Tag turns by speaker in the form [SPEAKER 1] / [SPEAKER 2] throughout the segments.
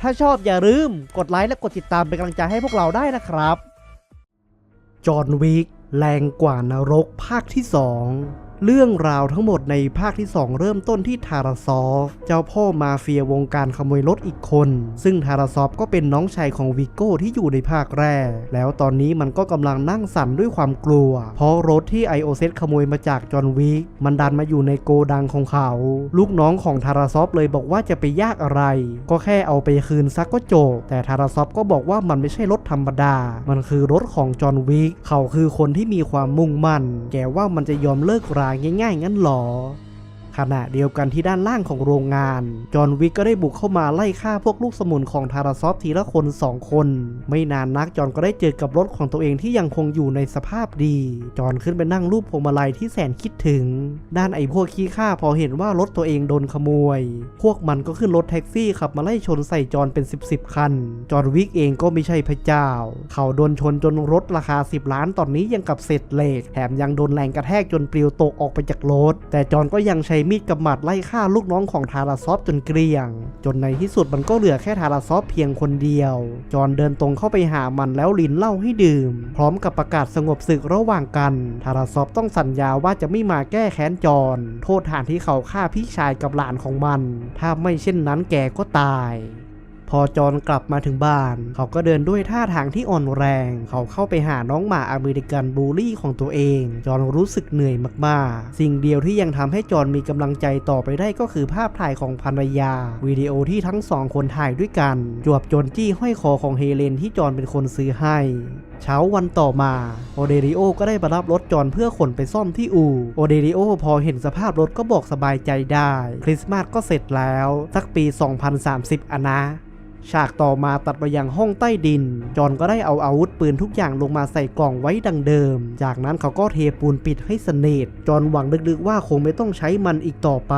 [SPEAKER 1] ถ้าชอบอย่าลืมกดไลค์และกดติดตามเป็นกำลังใจให้พวกเราได้นะครับ จอห์นวิกแรงกว่านรกภาคที่สอง เรื่องราวทั้งหมดในภาคที่ 2 เริ่มต้นที่ทาราซอฟ เจ้าพ่อมาเฟียวงการขโมยรถอีกคน ซึ่งทาราซอฟก็เป็นน้องชายของวิโก้ที่อยู่ในภาคแรก แล้วตอนนี้มันก็กำลังนั่งสั่นด้วยความกลัว เพราะรถที่ไอโอเซขโมยมาจากจอห์นวิกมันดันมาอยู่ในโกดังของเขา ลูกน้องของทาราซอฟเลยบอกว่าจะไปยากอะไร ก็แค่เอาไปคืนซักก็จบ แต่ทาราซอฟก็บอกว่ามันไม่ใช่รถธรรมดา มันคือรถของจอห์นวิกเขาคือคนที่มีความมุ่งมั่น แกว่ามันจะยอมเลิกราง่ายๆงั้นหรอ ขณะเดียวกันที่ด้านล่างของโรงงาน จอห์นวิกก็ได้บุกเข้ามาไล่ฆ่าพวกลูกสมุนของทาราซอฟทีละคนสองคน ไม่นานนักจอห์นก็ได้เจอกับรถของตัวเองที่ยังคงอยู่ในสภาพดี จอห์นขึ้นไปนั่งรูปพวงมาลัยที่แสนคิดถึง ด้านไอ้พวกขี้ข้าพอเห็นว่ารถตัวเองโดนขโมย พวกมันก็ขึ้นรถแท็กซี่ขับมาไล่ชนใส่จอห์นเป็น 10บสคัน จอห์นวิกเองก็ไม่ใช่พระเจ้า เขาโดนชนจนรถราคา 10 ล้านตอนนี้ยังกับเศษเหล็กแถมยังโดนแรงกระแทกจนปลิวตกออกไปจากรถแต่จอห์นก็ยังใช้มีดกับหมัดไล่ฆ่าลูกน้องของทาราซอฟจนเกลี้ยง จนในที่สุดมันก็เหลือแค่ทาราซอฟเพียงคนเดียว จอนเดินตรงเข้าไปหามันแล้วลินเล่าให้ดื่ม พร้อมกับประกาศสงบศึกระหว่างกัน ทาราซอฟต้องสัญญาว่าจะไม่มาแก้แค้นจอนโทษฐานที่เขาฆ่าพี่ชายกับหลานของมัน ถ้าไม่เช่นนั้นแกก็ตาย พอจอนกลับมาถึงบ้าน เขาก็เดินด้วยท่าทางที่อ่อนแรง เขาเข้าไปหาน้องหมาอเมริกันบูลลี่ของตัวเอง จอนรู้สึกเหนื่อยมากๆ สิ่งเดียวที่ยังทำให้จอนมีกำลังใจต่อไปได้ก็คือภาพถ่ายของภรรยา วิดีโอที่ทั้งสองคนถ่ายด้วยกัน จวบจนจี้ห้อยคอของเฮเลนที่จอนเป็นคนซื้อให้เช้าวันต่อมาโอเดริโอก็ได้มารับรถจอนเพื่อขนไปซ่อมที่อู่โอเดริโอพอเห็นสภาพรถก็บอกสบายใจได้ คริสต์มาสก็เสร็จแล้ว สักปี 2030อะนะ ฉากต่อมาตัดไปยังห้องใต้ดิน จอห์นก็ได้เอาอาวุธปืนทุกอย่างลงมาใส่กล่องไว้ดังเดิม จากนั้นเขาก็เทปูนปิดให้สนิทจอห์นหวังลึกๆว่าคงไม่ต้องใช้มันอีกต่อไป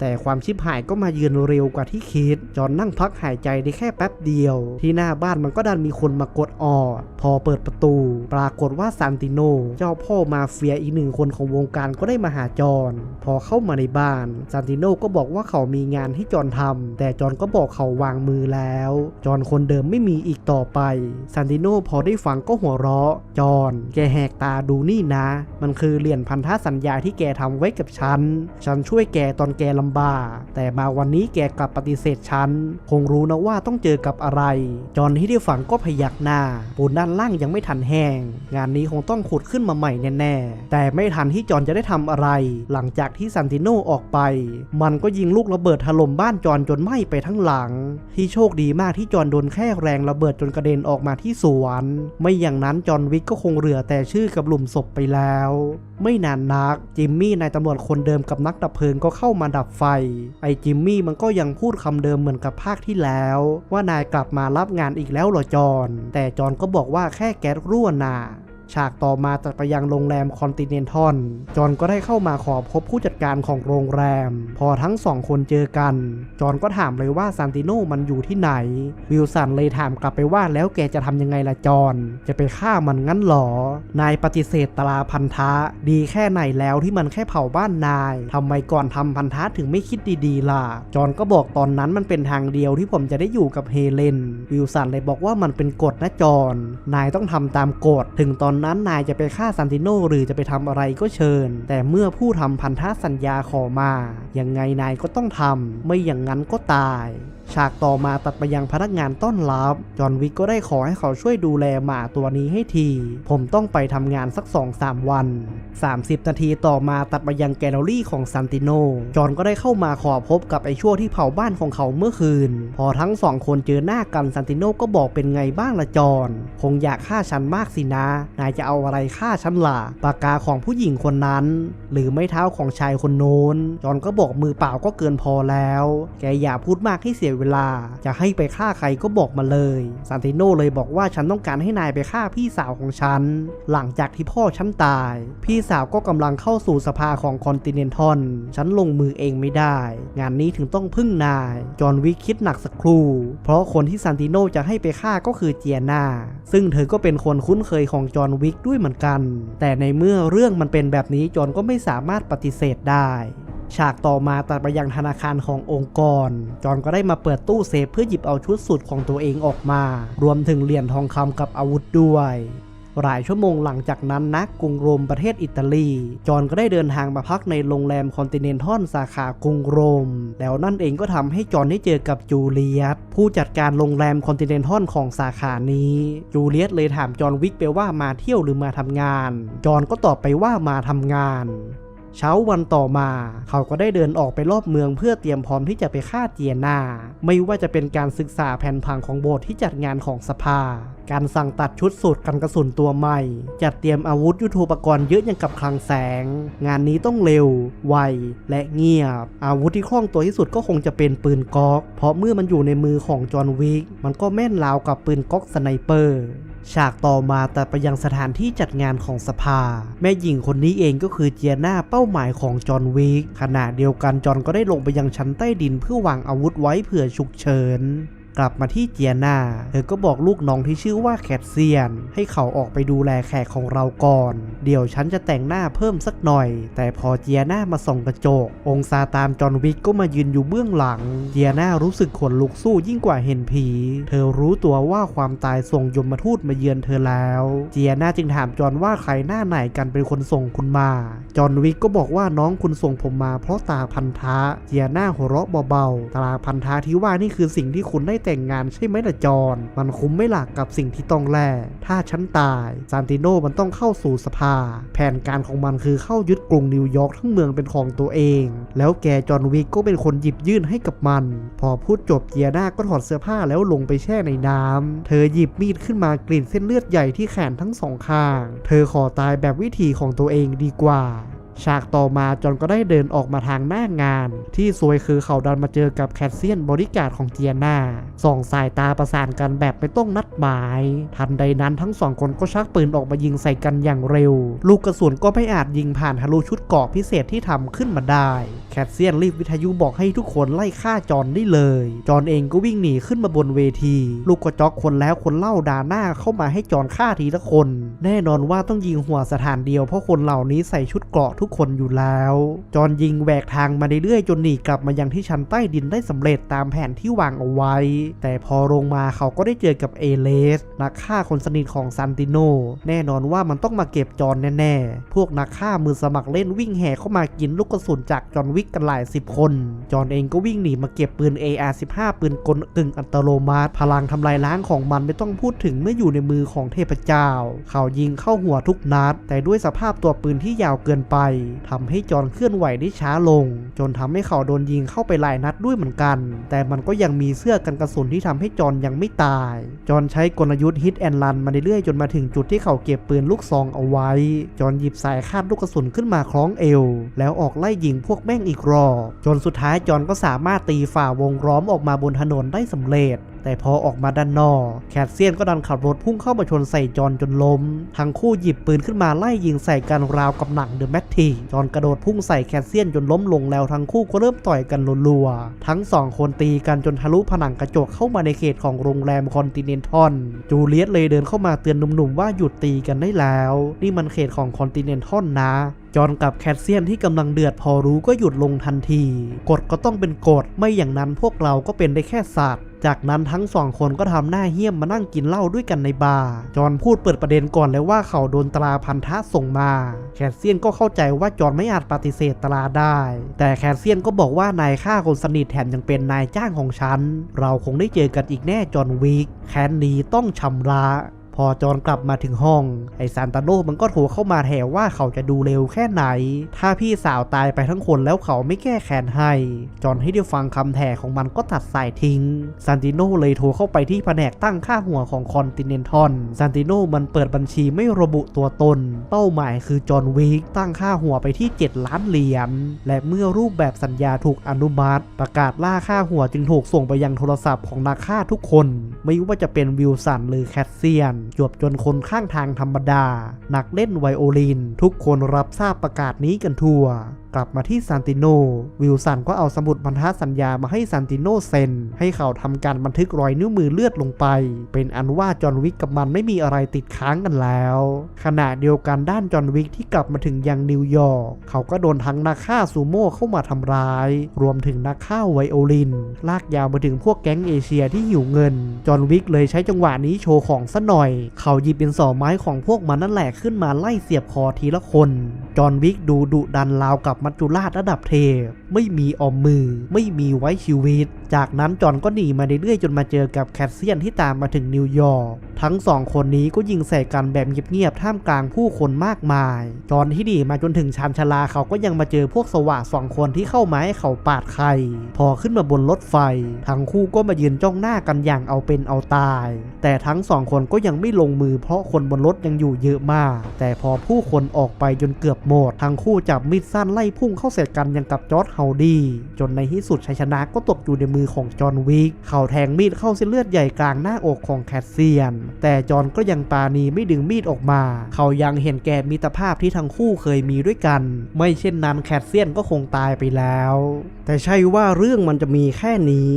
[SPEAKER 1] แต่ความชิบหายก็มาเยือนเร็วกว่าที่คิด จอห์นนั่งพักหายใจได้แค่แป๊บเดียว ที่หน้าบ้านมันก็ดันมีคนมากดออด พอเปิดประตู ปรากฏว่าซานติโน เจ้าพ่อมาเฟียอีกหนึ่งคนของวงการก็ได้มาหาจอห์นพอเข้ามาในบ้านซานติโนก็บอกว่าเขามีงานให้จอห์นทำแต่จอห์นก็บอกเขาวางมือแล้วจอห์นคนเดิมไม่มีอีกต่อไปซานติโนพอได้ฟังก็หัวเราะ จอห์นแกแหกตาดูนี่นะ มันคือเหรียญพันธสัญญาที่แกทำไว้กับฉัน ฉันช่วยแกตอนแกลำบาก แต่มาวันนี้แกกลับปฏิเสธฉัน คงรู้นะว่าต้องเจอกับอะไร จอห์นที่ได้ฟังก็พยักหน้า ปูนด้านล่างยังไม่ทันแห้ง งานนี้คงต้องขุดขึ้นมาใหม่แน่ๆ แต่ไม่ทันที่จอห์นจะได้ทำอะไร หลังจากที่ซันติโนออกไป มันก็ยิงลูกระเบิดถล่มบ้านจอห์นจนไหม้ไปทั้งหลัง ที่โชคดีมากที่จอห์นโดนแค่แรงระเบิดจนกระเด็นออกมาที่สวนไม่อย่างนั้นจอห์นวิกก็คงเหลือแต่ชื่อกับหลุมศพไปแล้ว ไม่นานนักจิมมี่นายตำรวจคนเดิมกับนักดับเพลิงก็เข้ามาดับไฟ ไอ้จิมมี่มันก็ยังพูดคำเดิมเหมือนกับภาคที่แล้ว ว่านายกลับมารับงานอีกแล้วเหรอจอห์นแต่จอห์นก็บอกว่าแค่แก๊สรั่วน่ะ ฉากต่อมาตัดไปยังโรงแรมคอนติเนนทัลจอนก็ได้เข้ามาขอพบผู้จัดการของโรงแรม พอทั้งสองคนเจอกัน จอนก็ถามเลยว่าซานติโนมันอยู่ที่ไหน วิลสันเลยถามกลับไปว่าแล้วแกจะทำยังไงล่ะจอน จะไปฆ่ามันงั้นหรอ นายปฏิเสธตราพันธะ ดีแค่ไหนแล้วที่มันแค่เผาบ้านนายทำไมก่อนทำพันธะถึงไม่คิดดีๆล่ะ จอนก็บอกตอนนั้นมันเป็นทางเดียวที่ผมจะได้อยู่กับเฮเลน วิลสันเลยบอกว่ามันเป็นกฎนะจอน นายต้องทำตามกฎ ถึงตอนนั้นนายจะไปฆ่าซันติโนหรือจะไปทำอะไรก็เชิญ แต่เมื่อผู้ทำพันธสัญญาขอมา ยังไงนายก็ต้องทำไม่อย่างนั้นก็ตาย ฉากต่อมาตัดไปยังพนักงานต้อนรับ จอห์นวิกก็ได้ขอให้เขาช่วยดูแลหมาตัวนี้ให้ที ผมต้องไปทำงานสัก 2-3 วัน 30 นาทีต่อมาตัดไปยังแกลเลอรี่ของซันติโน จอห์นก็ได้เข้ามาขอพบกับไอ้ชั่วที่เผาบ้านของเขาเมื่อคืน พอทั้งสองคนเจอหน้ากันซันติโนก็บอกเป็นไงบ้างละจอห์นคงอยากฆ่าฉันมากสินะ นายจะเอาอะไรฆ่าฉันล่ะปากกาของผู้หญิงคนนั้น หรือไม้เท้าของชายคนโน้น จอห์นก็บอกมือเปล่าก็เกินพอแล้ว แกอย่าพูดมากให้เสียเวลา จะให้ไปฆ่าใครก็บอกมาเลยซันติโนเลยบอกว่าฉันต้องการให้นายไปฆ่าพี่สาวของฉัน หลังจากที่พ่อฉันตาย พี่สาวก็กำลังเข้าสู่สภาของคอนติเนนทัลฉันลงมือเองไม่ได้ งานนี้ถึงต้องพึ่งนาย จอห์นวิกคิดหนักสักครู่ เพราะคนที่ซันติโนจะให้ไปฆ่าก็คือเจียนาซึ่งเธอก็เป็นคนคุ้นเคยของจอห์นวิกด้วยเหมือนกัน แต่ในเมื่อเรื่องมันเป็นแบบนี้จอห์นก็ไม่สามารถปฏิเสธได้ ฉากต่อมาตัดไปยังธนาคารขององค์กร จอนก็ได้มาเปิดตู้เซฟเพื่อหยิบเอาชุดสูทของตัวเองออกมา รวมถึงเหรียญทองคำกับอาวุธด้วยหลายชั่วโมงหลังจากนั้นนะกรุงโรมประเทศอิตาลี จอนก็ได้เดินทางมาพักในโรงแรมคอนติเนนทัลสาขากรุงโรม แล้วนั่นเองก็ทำให้จอนได้เจอกับจูเลียตผู้จัดการโรงแรมคอนติเนนทัลของสาขานี้ จูเลียตเลยถามจอนวิกไปว่ามาเที่ยวหรือมาทำงาน จอนก็ตอบไปว่ามาทำงาน เช้าวันต่อมา เขาก็ได้เดินออกไปรอบเมืองเพื่อเตรียมพร้อมที่จะไปฆ่าเจียนา ไม่ว่าจะเป็นการศึกษาแผนผังของโบสถ์ที่จัดงานของสภา การสั่งตัดชุดสูตรกันกระสุนตัวใหม่ จัดเตรียมอาวุธยุทโธปกรณ์เยอะอย่างกับคลังแสง งานนี้ต้องเร็ว ไว และเงียบ อาวุธที่คล่องตัวที่สุดก็คงจะเป็นปืนก๊อก เพราะเมื่อมันอยู่ในมือของจอห์นวิกมันก็แม่นราวกับปืนก๊อกสไนเปอร์ ฉากต่อมาแต่ไปยังสถานที่จัดงานของสภา แม่หญิงคนนี้เองก็คือเจียนาเป้าหมายของจอห์นวิกขณะเดียวกันจอห์นก็ได้ลงไปยังชั้นใต้ดินเพื่อวางอาวุธไว้เผื่อฉุกเฉิน กลับมาที่เจียนาเธอก็บอกลูกน้องที่ชื่อว่าแคทเซียน ให้เขาออกไปดูแลแขกของเราก่อน เดี๋ยวฉันจะแต่งหน้าเพิ่มสักหน่อย แต่พอเจียนามาส่องกระจก องซาตานจอห์นวิกก็มายืนอยู่เบื้องหลัง เจียนารู้สึกขนลุกสู้ยิ่งกว่าเห็นผี เธอรู้ตัวว่าความตายส่งยมทูตมาเยือนเธอแล้ว เจียนาจึงถามจอห์นว่าใครหน้าไหนกันเป็นคนส่งคุณมา จอห์นวิกก็บอกว่าน้องคุณส่งผมมาเพราะตาพันธะ เจียนาหัวเราะเบาๆ ตาพันธะที่ว่านี่คือสิ่งที่คุณได้แต่งงานใช่ไหมล่ะจอห์นมันคุ้มไม่หลักกับสิ่งที่ต้องแลกถ้าฉันตายซานติโนมันต้องเข้าสู่สภา แผนการของมันคือเข้ายึดกรุงนิวยอร์กทั้งเมืองเป็นของตัวเอง แล้วแกจอห์นวิกก็เป็นคนหยิบยื่นให้กับมัน พอพูดจบเจียหน้าก็ถอดเสื้อผ้าแล้วลงไปแช่ในน้ำเธอหยิบมีดขึ้นมากรีดเส้นเลือดใหญ่ที่แขนทั้งสองข้าง เธอขอตายแบบวิธีของตัวเองดีกว่า ฉากต่อมาจอนก็ได้เดินออกมาทางหน้างาน ที่ซวยคือเขาดันมาเจอกับแคทเซียนบริการของเจียนาส่องสายตาประสานกันแบบไม่ต้องนัดหมาย ทันใดนั้นทั้งสองคนก็ชักปืนออกมายิงใส่กันอย่างเร็ว ลูกกระสุนก็ไม่อาจยิงผ่านทะลุชุดเกราะพิเศษที่ทำขึ้นมาได้ แคทเซียนรีบวิทยุบอกให้ทุกคนไล่ฆ่าจอนได้เลย จอนเองก็วิ่งหนีขึ้นมาบนเวที ลูกกระจอกคนแล้วคนเล่าด่าหน้าเข้ามาให้จอนฆ่าทีละคน แน่นอนว่าต้องยิงหัวสถานเดียวเพราะคนเหล่านี้ใส่ชุดเกราะทุกคนอยู่แล้ว จอนยิงแหวกทางมาเรื่อยๆจนหนีกลับมายังที่ชั้นใต้ดินได้สำเร็จตามแผนที่วางเอาไว้ แต่พอลงมาเขาก็ได้เจอกับเอเลสนักฆ่าคนสนิทของซันติโน แน่นอนว่ามันต้องมาเก็บจอนแน่ๆ พวกนักฆ่ามือสมัครเล่นวิ่งแห่เข้ามากินลูกกระสุนจากจอนวิกกันหลายสิบคน จอนเองก็วิ่งหนีมาเก็บปืน AR-15 ปืนกลกึ่งอัตโนมัติพลังทำลายล้างของมันไม่ต้องพูดถึงเมื่ออยู่ในมือของเทพเจ้า เขายิงเข้าหัวทุกนัด แต่ด้วยสภาพตัวปืนที่ยาวเกินไปทำให้จอนเคลื่อนไหวได้ช้าลง จนทำให้เขาโดนยิงเข้าไปหลายนัดด้วยเหมือนกัน แต่มันก็ยังมีเสื้อกันกระสุนที่ทำให้จอนยังไม่ตาย จอนใช้กลยุทธ์ฮิตแอนลันมาเรื่อยๆจนมาถึงจุดที่เขาเก็บปืนลูกซองเอาไว้ จอนหยิบสายคาดลูกกระสุนขึ้นมาคล้องเอว แล้วออกไล่ยิงพวกแม่งอีกรอบจนสุดท้ายจอนก็สามารถตีฝ่าวงล้อมออกมาบนถนนได้สำเร็จ แต่พอออกมาด้านนอกแคทเซียนก็ดันขับรถพุ่งเข้ามาชนใส่จอนจนล้ม ทั้งคู่หยิบปืนขึ้นมาไล่ยิงใส่กันราวกับหนังเดอะแมททีจอนกระโดดพุ่งใส่แคทเซียนจนล้มลงแล้วทั้งคู่ก็เริ่มต่อยกันรัวๆทั้งสองคนตีกันจนทะลุผนังกระจกเข้ามาในเขตของโรงแรมคอนติเนนทัลจูเลียตเลยเดินเข้ามาเตือนหนุ่มๆว่าหยุดตีกันได้แล้ว นี่มันเขตของคอนติเนนทัลนะ จอนกับแคทเซียนที่กำลังเดือดพอรู้ก็หยุดลงทันที กฎก็ต้องเป็นกฎไม่อย่างนั้นพวกเราก็เป็นได้แค่สัตว์จากนั้นทั้งสองคนก็ทำหน้าเหี้ยมมานั่งกินเหล้าด้วยกันในบาร์ จอนพูดเปิดประเด็นก่อนเลยว่าเขาโดนตราพันธะส่งมา แคทเซียนก็เข้าใจว่าจอนไม่อาจปฏิเสธตราได้ แต่แคทเซียนก็บอกว่านายฆ่าคนสนิทแถมยังเป็นนายจ้างของฉัน เราคงได้เจอกันอีกแน่จอนวิก แค้นนี้ต้องชำระ อจอนกลับมาถึงห้อง ไอซานตาโนมันก็โทรเข้ามาแถวว่าเขาจะดูเร็วแค่ไหน ถ้าพี่สาวตายไปทั้งคนแล้วเขาไม่แก้แค้นให้ จอนให้ได้ฟังคำแถของมันก็ตัดสายทิ้งซันติโนเลยโทรเข้าไปที่แผนกตั้งค่าหัวของคอนติเนนทัลซันติโนมันเปิดบัญชีไม่ระบุตัวตน เป้าหมายคือจอห์นวิกตั้งค่าหัวไปที่ 7 ล้านเหรียญ และเมื่อรูปแบบสัญญาถูกอนุมัติ ประกาศล่าค่าหัวจึงถูกส่งไปยังโทรศัพท์ของนักฆ่าทุกคน ไม่ว่าจะเป็นวิลสันหรือแคทเซียนจวบจนคนข้างทางธรรมดา นักเล่นไวโอลิน ทุกคนรับทราบประกาศนี้กันทั่วกลับมาที่ซานติโน วิลสันก็เอาสมุดพันธสัญญามาให้ซานติโนเซ็น ให้เขาทำการบันทึกรอยนิ้วมือเลือดลงไป เป็นอันว่าจอห์นวิกกับมันไม่มีอะไรติดค้างกันแล้ว ขณะเดียวกันด้านจอห์นวิกที่กลับมาถึงยังนิวยอร์กเขาก็โดนทั้งนักฆ่าซูโม่เข้ามาทำร้าย รวมถึงนักฆ่าไวโอลิน ลากยาวมาถึงพวกแก๊งเอเชียที่หิวเงิน จอห์นวิกเลยใช้จังหวะนี้โชว์ของซะหน่อย เขาหยิบเป็นสอไม้ของพวกมันนั่นแหละขึ้นมาไล่เสียบคอทีละคนจอห์นวิกดูดุดันราวกับมัจจุราชระดับเทพ ไม่มีอมมือ ไม่มีไว้ชีวิต จากนั้นจอห์นก็หนีมาเรื่อยๆจนมาเจอกับแคทเซียนที่ตามมาถึงนิวยอร์ก ทั้งสองคนนี้ก็ยิงใส่กันแบบเงียบๆท่ามกลางผู้คนมากมายจอนที่หนีมาจนถึงชานชลาเขาก็ยังมาเจอพวกสวะสองคนที่เข้ามาให้เขาปาดไข่พอขึ้นมาบนรถไฟ ทั้งคู่ก็มายืนจ้องหน้ากันอย่างเอาเป็นเอาตาย แต่ทั้งสองคนก็ยังไม่ลงมือเพราะคนบนรถยังอยู่เยอะมาก แต่พอผู้คนออกไปจนเกือบหมด ทั้งคู่จับมีดสั้นไล่พุ่งเข้าเสร็จกันอยังกับจอร์ดเฮาดีจนในที่สุดชัยชนะก็ตกอยู่ในมือของจอห์นวิกเขาแทงมีดเข้าเส้นเลือดใหญ่กลางหน้าอกของแคทเซียนแต่จอห์นก็ยังปาณีไม่ดึงมีดออกมา เขายังเห็นแก่มิตรภาพที่ทั้งคู่เคยมีด้วยกัน ไม่เช่นนั้นแคทเซียนก็คงตายไปแล้ว แต่ใช่ว่าเรื่องมันจะมีแค่นี้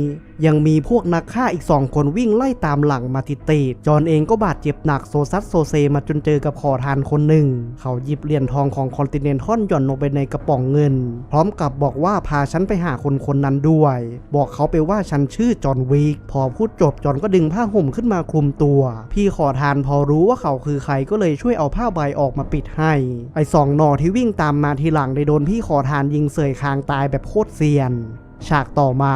[SPEAKER 1] ยังมีพวกนักฆ่าอีกสองคนวิ่งไล่ตามหลังมาติดติดจอนเองก็บาดเจ็บหนักโซซัสโซเซมาจนเจอกับขอทานคนหนึ่ง เขาหยิบเหรียญทองของคอนติเนนทัลหย่อนลงไปในกระป๋องเงิน พร้อมกับบอกว่าพาฉันไปหาคนคนนั้นด้วย บอกเขาไปว่าฉันชื่อจอนวิกพอพูดจบจอนก็ดึงผ้าห่มขึ้นมาคลุมตัว พี่ขอทานพอรู้ว่าเขาคือใครก็เลยช่วยเอาผ้าใบออกมาปิดให้ ไอ้สองหนอที่วิ่งตามมาทีหลังได้โดนพี่ขอทานยิงเสยคางตายแบบโคตรเซียน ฉากต่อมา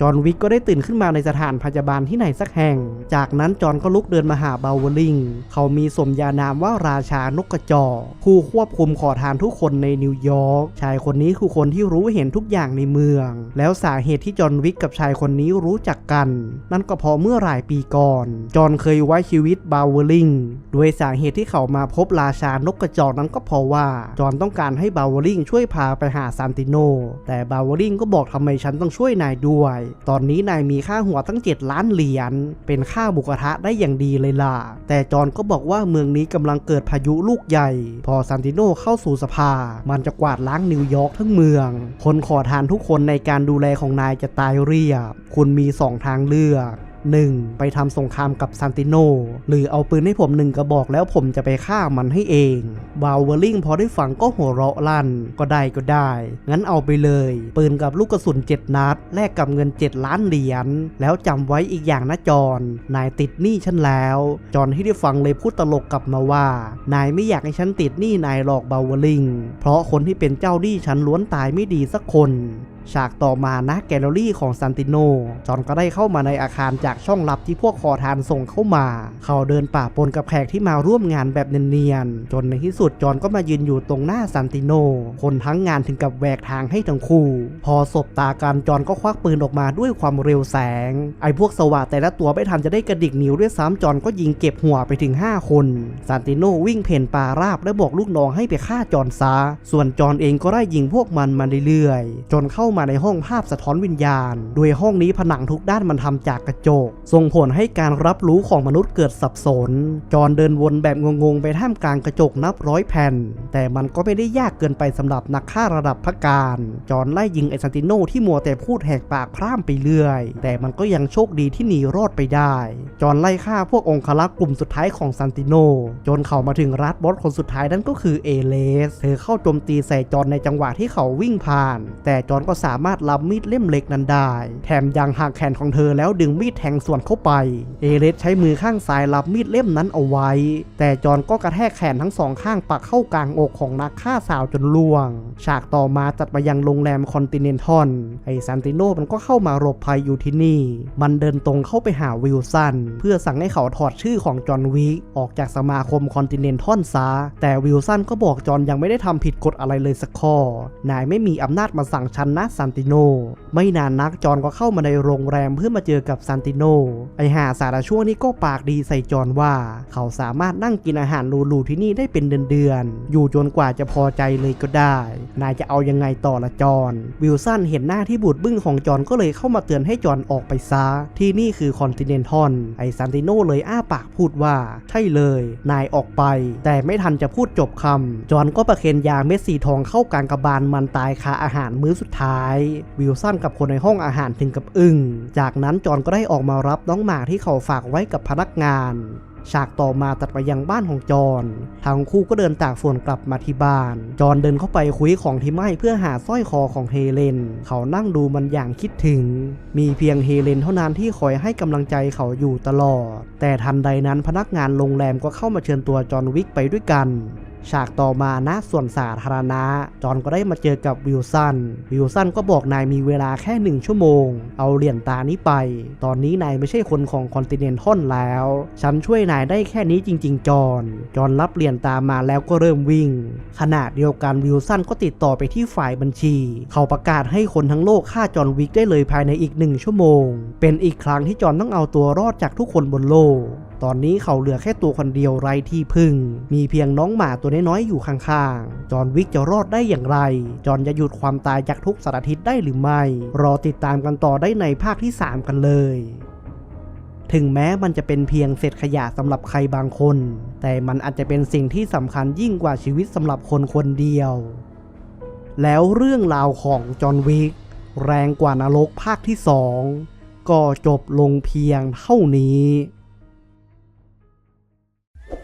[SPEAKER 1] จอห์นวิกก็ได้ตื่นขึ้นมาในสถานพยาบาลที่ไหนสักแห่ง จากนั้นจอห์นก็ลุกเดินมาหาเบลเวอลิง เขามีสมญานามว่าราชานกกระจอกผู้ควบคุมขอทานทุกคนในนิวยอร์ก ชายคนนี้คือคนที่รู้เห็นทุกอย่างในเมือง แล้วสาเหตุที่จอห์นวิกกับชายคนนี้รู้จักกัน นั่นก็เพราะเมื่อหลายปีก่อน จอห์นเคยไว้ชีวิตเบลเวอลิง โดยสาเหตุที่เขามาพบราชานกกระจอกนั้นก็เพราะว่า จอห์นต้องการให้เบลเวอลิงช่วยพาไปหาซานติโน แต่เบลเวอลิงก็บอกทำไมฉันต้องช่วยนายด้วย ตอนนี้นายมีค่าหัวตั้ง 7 ล้านเหรียญ เป็นค่าบุกระทะได้อย่างดีเลยล่ะ แต่จอห์นก็บอกว่าเมืองนี้กำลังเกิดพายุลูกใหญ่ พอซันติโนเข้าสู่สภา มันจะกวาดล้างนิวยอร์กทั้งเมือง คนขอทานทุกคนในการดูแลของนายจะตายเรียบ คุณมีสองทางเลือก 1. ไปทำสงครามกับซานติโน หรือเอาปืนให้ผมหนึ่งกระบอกแล้วผมจะไปฆ่ามันให้เองบาวเวอร์ลิงพอได้ฟังก็หัวเราะลั่น ก็ได้ก็ได้ งั้นเอาไปเลย ปืนกับลูกกระสุน 7 นัด แลกกับเงิน 7 ล้านเหรียญ แล้วจำไว้อีกอย่างนะจอนนายติดหนี้ฉันแล้ว จอนที่ได้ฟังเลยพูดตลกกลับมาว่า นายไม่อยากให้ฉันติดหนี้นายหรอกบาวเวอร์ลิง เพราะคนที่เป็นเจ้าหนี้ฉันล้วนตายไม่ดีสักคน ฉากต่อมานะแกลเลอรี่ของซันติโน จอนก็ได้เข้ามาในอาคารจากช่องลับที่พวกขอทานส่งเข้ามา เขาเดินป่าปนกับแขกที่มาร่วมงานแบบเนียนๆ จนในที่สุดจอนก็มายืนอยู่ตรงหน้าซันติโน คนทั้งงานถึงกับแหวกทางให้ทั้งคู่ พอสบตากันจอนก็ควักปืนออกมาด้วยความเร็วแสง ไอ้พวกสวะแต่ละตัวไม่ทันจะได้กระดิกนิ้วด้วยซ้ำจอนก็ยิงเก็บหัวไปถึง 5 คนซันติโนวิ่งเพ่นป่าราบและบอกลูกน้องให้ไปฆ่าจอนซะส่วนจอนเองก็ได้ยิงพวกมันมาเรื่อยๆ จนเข้ามาในห้องภาพสะท้อนวิญญาณ โดยห้องนี้ผนังทุกด้านมันทำจากกระจก ส่งผลให้การรับรู้ของมนุษย์เกิดสับสน จอนเดินวนแบบงงๆ ไปท่ามกลางกระจกนับร้อยแผ่น แต่มันก็ไม่ได้ยากเกินไปสำหรับนักฆ่าระดับพระการ จอนไล่ยิงไอซันติโนที่มัวแต่พูดแหกปากพร่ำไปเรื่อย แต่มันก็ยังโชคดีที่หนีรอดไปได้ จอนไล่ฆ่าพวกองครักษ์กลุ่มสุดท้ายของซันติโน จนเขามาถึงรัฐบอสคนสุดท้ายนั่นก็คือเอเลส เธอเข้าโจมตีใส่จอนในจังหวะที่เขาวิ่งผ่าน แต่จอนก็สามารถรับมีดเล่มเล็กนั้นได้ แถมยังหักแขนของเธอแล้วดึงมีดแทงส่วนเข้าไป เอเลสใช้มือข้างซ้ายรับมีดเล่มนั้นเอาไว้ แต่จอห์นก็กระแทกแขนทั้งสองข้างปักเข้ากลางอกของนักฆ่าสาวจนล่วง ฉากต่อมาจัดไปยังโรงแรมคอนติเนนทัลไอซันติโนมันก็เข้ามาหลบภัยอยู่ที่นี่ มันเดินตรงเข้าไปหาวิลสันเพื่อสั่งให้เขาถอดชื่อของจอห์นวิกออกจากสมาคมคอนติเนนทัลซะแต่วิลสันก็บอกจอห์นยังไม่ได้ทำผิดกฎอะไรเลยสักข้อนายไม่มีอำนาจมาสั่งฉันนะซันติโน ไม่นานนักจอนก็เข้ามาในโรงแรมเพื่อมาเจอกับซันติโน ไอหาสาระช่วงนี้ก็ปากดีใส่จอนว่า เขาสามารถนั่งกินอาหารหรูๆที่นี่ได้เป็นเดือนๆ อยู่จนกว่าจะพอใจเลยก็ได้ นายจะเอายังไงต่อละจอนวิลสันเห็นหน้าที่บูดบึ้งของจอนก็เลยเข้ามาเตือนให้จอนออกไปซะ ที่นี่คือคอนติเนนทัลไอซันติโนเลยอ้าปากพูดว่า ใช่เลย นายออกไป แต่ไม่ทันจะพูดจบคำจอนก็ประเคนยาเม็ดสีทองเข้ากลางกระบาลมันตายคาอาหารมื้อสุดท้ายวิลสันกับคนในห้องอาหารถึงกับอึ้ง จากนั้นจอนก็ได้ออกมารับน้องหมาที่เขาฝากไว้กับพนักงานฉากต่อมาตัดไปยังบ้านของจอนทั้งคู่ก็เดินตากฝนกลับมาที่บ้าน จอนเดินเข้าไปคุยของที่ไหม้เพื่อหาสร้อยคอของเฮเลน เขานั่งดูมันอย่างคิดถึง มีเพียงเฮเลนเท่านั้นที่คอยให้กำลังใจเขาอยู่ตลอด แต่ทันใดนั้นพนักงานโรงแรมก็เข้ามาเชิญตัวจอนวิกไปด้วยกัน ฉากต่อมาณส่วนสาธารณะ จอนก็ได้มาเจอกับวิลสัน วิลสันก็บอกนายมีเวลาแค่หนึ่งชั่วโมง เอาเหรียญตานี้ไป ตอนนี้นายไม่ใช่คนของคอนติเนนทัลแล้ว ฉันช่วยนายได้แค่นี้จริง ๆ จอน จอนรับเหรียญตามาแล้วก็เริ่มวิ่ง ขณะเดียวกันวิลสันก็ติดต่อไปที่ฝ่ายบัญชี เขาประกาศให้คนทั้งโลกฆ่าจอนวิกได้เลยภายในอีกหนึ่งชั่วโมง เป็นอีกครั้งที่จอนต้องเอาตัวรอดจากทุกคนบนโลก ตอนนี้เขาเหลือแค่ตัวคนเดียวไร้ที่พึ่ง มีเพียงน้องหมาตัวน้อยๆอยู่ข้างๆ จอห์นวิกจะรอดได้อย่างไร จอห์นจะหยุดความตายจากทุกสารทิศได้หรือไม่ รอติดตามกันต่อได้ในภาคที่ 3 กันเลยถึงแม้มันจะเป็นเพียงเศษขยะสำหรับใครบางคน แต่มันอาจจะเป็นสิ่งที่สำคัญยิ่งกว่าชีวิตสำหรับคนคนเดียว แล้วเรื่องราวของจอห์นวิกแรงกว่านรกภาคที่สองก็จบลงเพียงเท่านี้